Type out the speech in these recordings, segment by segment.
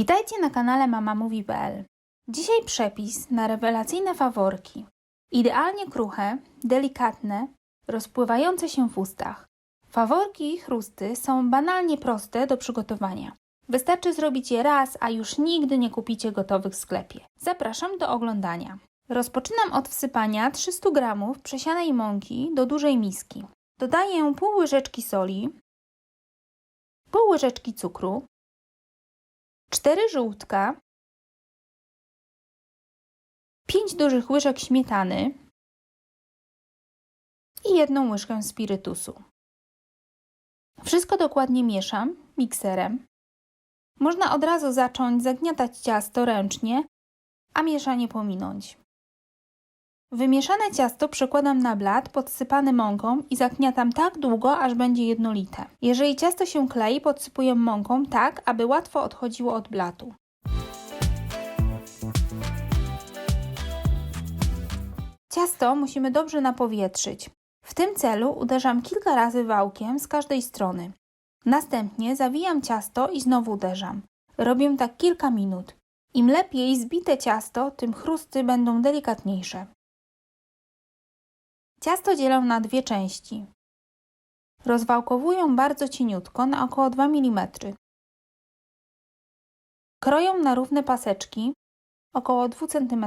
Witajcie na kanale mamamówi.pl. Dzisiaj przepis na rewelacyjne faworki. Idealnie kruche, delikatne, rozpływające się w ustach. Faworki i chrusty są banalnie proste do przygotowania. Wystarczy zrobić je raz, a już nigdy nie kupicie gotowych w sklepie. Zapraszam do oglądania. Rozpoczynam od wsypania 300 g przesianej mąki do dużej miski. Dodaję pół łyżeczki soli, pół łyżeczki cukru, 4 żółtka, 5 dużych łyżek śmietany i jedną łyżkę spirytusu. Wszystko dokładnie mieszam mikserem. Można od razu zacząć zagniatać ciasto ręcznie, a mieszanie pominąć. Wymieszane ciasto przekładam na blat podsypany mąką i zagniatam tak długo, aż będzie jednolite. Jeżeli ciasto się klei, podsypuję mąką tak, aby łatwo odchodziło od blatu. Ciasto musimy dobrze napowietrzyć. W tym celu uderzam kilka razy wałkiem z każdej strony. Następnie zawijam ciasto i znowu uderzam. Robię tak kilka minut. Im lepiej zbite ciasto, tym chrusty będą delikatniejsze. Ciasto dzielę na dwie części. Rozwałkowuję bardzo cieniutko na około 2 mm. Kroję na równe paseczki, około 2 cm.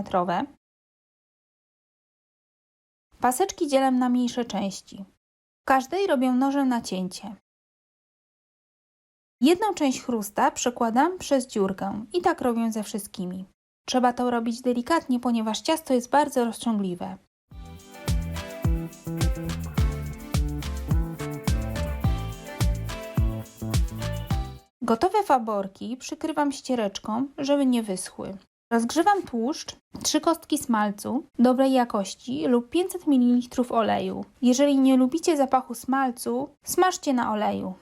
Paseczki dzielę na mniejsze części. W każdej robię nożem nacięcie. Jedną część chrusta przekładam przez dziurkę i tak robię ze wszystkimi. Trzeba to robić delikatnie, ponieważ ciasto jest bardzo rozciągliwe. Gotowe faworki przykrywam ściereczką, żeby nie wyschły. Rozgrzewam tłuszcz, 3 kostki smalcu dobrej jakości lub 500 ml oleju. Jeżeli nie lubicie zapachu smalcu, smażcie na oleju.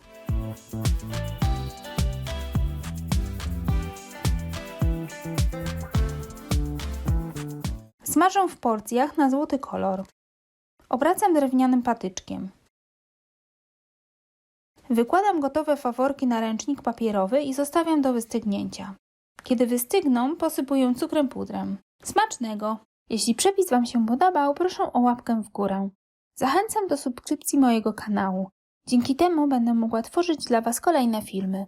Smażę w porcjach na złoty kolor. Obracam drewnianym patyczkiem. Wykładam gotowe faworki na ręcznik papierowy i zostawiam do wystygnięcia. Kiedy wystygną, posypuję cukrem pudrem. Smacznego! Jeśli przepis Wam się podobał, proszę o łapkę w górę. Zachęcam do subskrypcji mojego kanału. Dzięki temu będę mogła tworzyć dla Was kolejne filmy.